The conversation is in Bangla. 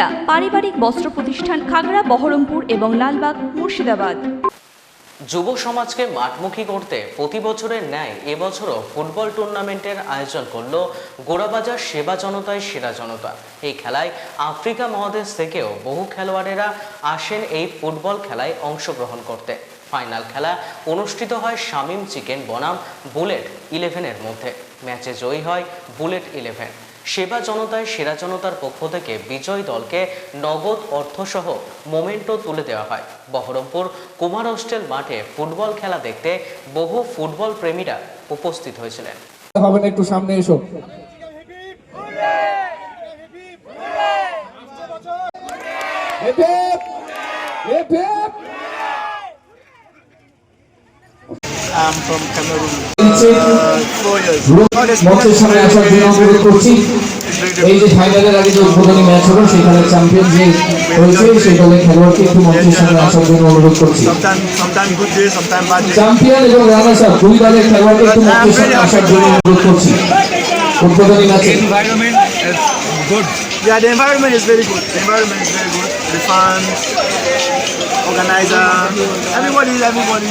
সুনিতা পারিবারিক বস্ত্র প্রতিষ্ঠান খাগড়া, বহরমপুর এবং লালবাগ, মুর্শিদাবাদ। যুব সমাজকে মাঠমুখী করতে প্রতি বছরের ন্যায় এবছরও ফুটবল টুর্নামেন্টের আয়োজন করল গোড়াবাজার সেবা জনতায় সেরা জনতা। এই খেলায় আফ্রিকা মহাদেশ থেকেও বহু খেলোয়াড়েরা আসেন এই ফুটবল খেলায় অংশগ্রহণ করতে। ফাইনাল খেলা অনুষ্ঠিত হয় শামীম চিকেন বনাম বুলেট ইলেভেনের মধ্যে। ম্যাচে জয়ী হয় বুলেট ইলেভেন। সেবা জনতায় সেরা জনতার পক্ষ থেকে বিজয়ী দলকে নগদ অর্থসহ মোমেন্টো তুলে দেওয়া হয়। বহরমপুর কুমার হোস্টেল মাঠে ফুটবল খেলা দেখতে বহু ফুটবল প্রেমীরা উপস্থিত হয়েছিলেন। একটু সামনে এসো। Hip hip! Hip hip! I'm from Cameroon. Four years. মঞ্চের সামনে আসার জন্য অনুরোধ করছি এই যে ফাইনালের আগে যে উদ্বোধনী ম্যাচ হলো সেখানে চ্যাম্পিয়ন যে হয়েছে সেই দলের খেলোয়াড়কে একটু মঞ্চের সামনে আসার জন্য অনুরোধ করছি Sometimes, sometimes good days, sometimes bad days. Champion এবং রানার্স আপ দুই দলের খেলোয়াড়কে একটু মঞ্চের সামনে আসার জন্য অনুরোধ করছি উদ্বোধনী ম্যাচে good. Yeah, the environment is very good. The environment is very good. The fans, organizer, everybody, everybody,